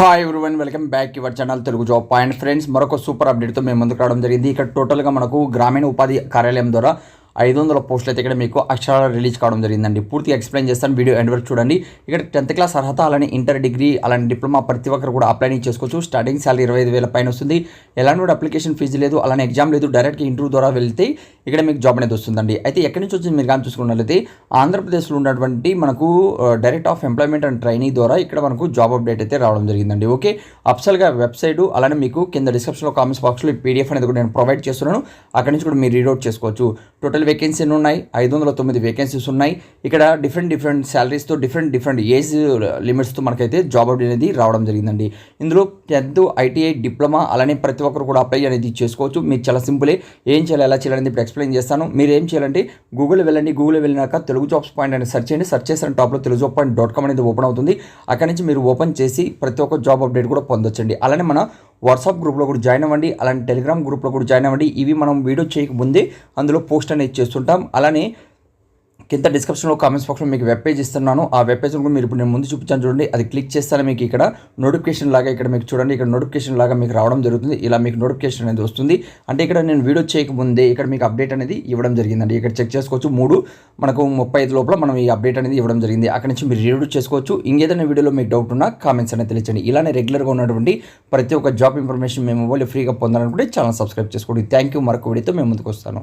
Hi everyone welcome back your channel Telugu job point friends మరొక super అప్డేట్తో మేము ముందుకు రావడం జరిగింది. ఇక్కడ టోటల్గా మనకు గ్రామీణ ఉపాధి కార్యాలయం ద్వారా ఐదు వందల పోస్టులు అయితే ఇక్కడ మీకు అక్షరాలు రిలీజ్ కావడం జరిగిందండి. పూర్తిగా ఎక్స్ప్లెయిన్ చేస్తాను వీడియో ఎండ్ వరకు చూడండి. ఇక్కడ టెన్త్ క్లాస్ అర్హత అలానే ఇంటర్ డిగ్రీ అలానే డిప్లొమా ప్రతి ఒక్కరు కూడా అప్లై చేసుకోవచ్చు. స్టార్టింగ్ సాలరీ ఇరవై ఐదు వేల పైన వస్తుంది. ఎలాంటి కూడా అప్లికేషన్ ఫీజు లేదు అలానే ఎగ్జామ్ లేదు డైరెక్ట్గా ఇంటర్వ్యూ ద్వారా వెళ్తే ఇక్కడ మీకు జాబ్ అనేది వస్తుందండి. అయితే ఎక్కడి నుంచి వచ్చింది మీరు కానీ చూసుకున్నట్లయితే ఆంధ్రప్రదేశ్లో ఉన్నటువంటి మనకు direct of employment and training ద్వారా ఇక్కడ మనకు జాబ్ అప్డేట్ అయితే రావడం జరిగిందండి. ఓకే అప్సల్గా వెబ్సైట్ అలానే మీకు కింద డిస్క్రిప్షన్లో కామెంట్స్ బాక్స్లో పీడిఎఫ్ అనేది కూడా నేను ప్రొవైడ్ చేస్తున్నాను. అక్కడి నుంచి కూడా మీరు రీడౌట్ చేసుకోవచ్చు. టోటల్ వేకెన్సీ ఎన్ని ఉన్నాయి? ఐదు వందల తొమ్మిది వేకెన్సీస్ ఉన్నాయి. ఇక్కడ డిఫరెంట్ డిఫరెంట్ శాలరీస్తో డిఫరెంట్ డిఫరెంట్ ఏజ్ లిమిట్స్తో మనకైతే జాబ్ అప్డేట్ అనేది రావడం జరిగిందండి. ఇందులో టెన్త్ ఐటీఐ డిప్లొమా అలానే ప్రతి ఒక్కరు కూడా అప్లై అనేది చేసుకోవచ్చు. మీరు చాలా సింపులే ఏం చేయాలి ఎలా చేయాలనేది ఇప్పుడు ఎక్స్ప్లెయిన్ చేస్తాను. మీరు ఏం చేయాలంటే గూగుల్ వెళ్ళండి. గూగుల్ వెళ్ళినాక తెలుగు జాబ్స్ పాయింట్ అని సెర్చ్ చేయండి. సెర్చ్ చేసిన టాప్లో Telugu job point dot com అనేది ఓపెన్ అవుతుంది. అక్కడి నుంచి మీరు ఓపెన్ చేసి ప్రతి ఒక్క జాబ్ అప్డేట్ కూడా పొందొచ్చండి. అలానే మన వాట్సాప్ గ్రూప్లో కూడా జాయిన్ అవ్వండి. అలానే టెలిగ్రామ్ గ్రూప్లో కూడా జాయిన్ అవ్వండి. ఇవి మనం వీడియో చేయకముందే అందులో పోస్ట్ అనేది చేస్తుంటాం. అలానే కింద డిస్క్రిప్షన్లో కామెంట్స్ బాక్స్లో మీకు వెబ్ పేజ్ ఇస్తున్నాను. ఆ వెబ్ పేజ్ కూడా మీరు ఇప్పుడు నేను ముందు చూపించాను చూడండి. అది క్లిక్ చేస్తాను మీకు ఇక్కడ నోటిఫికేషన్ లాగా ఇక్కడ మీకు చూడండి. ఇక్కడ నోటిఫికేషన్ లాగా మీకు రావడం జరుగుతుంది. ఇలా మీకు నోటిఫికేషన్ అనేది వస్తుంది. అంటే ఇక్కడ నేను వీడియో చేయకముందే ఇక్కడ మీకు అప్డేట్ అనేది ఇవ్వడం జరిగిందండి. ఇక్కడ చెక్ చేసుకోవచ్చు. మూడు మనకు ముప్పై ఐదు లోపల మనం ఈ అప్డేట్ అనేది ఇవ్వడం జరిగింది. అక్కడ నుంచి మీరు రీడ్ చేసుకోవచ్చు. ఇంకేదైనా వీడియోలో మీకు డౌట్ ఉన్నా కామెంట్స్ అనేది తెలియచండి ఇలానే రెగ్యులర్గా ఉన్నటువంటి ప్రతి ఒక్క జాబ్ ఇన్ఫర్మేషన్ మేము వాళ్ళు ఫ్రీగా పొందాలనుకుంటే ఛానల్ సబ్స్క్రైబ్ చేసుకోండి. థ్యాంక్ యూ మరొక వీడియోతో మేము ముందుకు వస్తాను.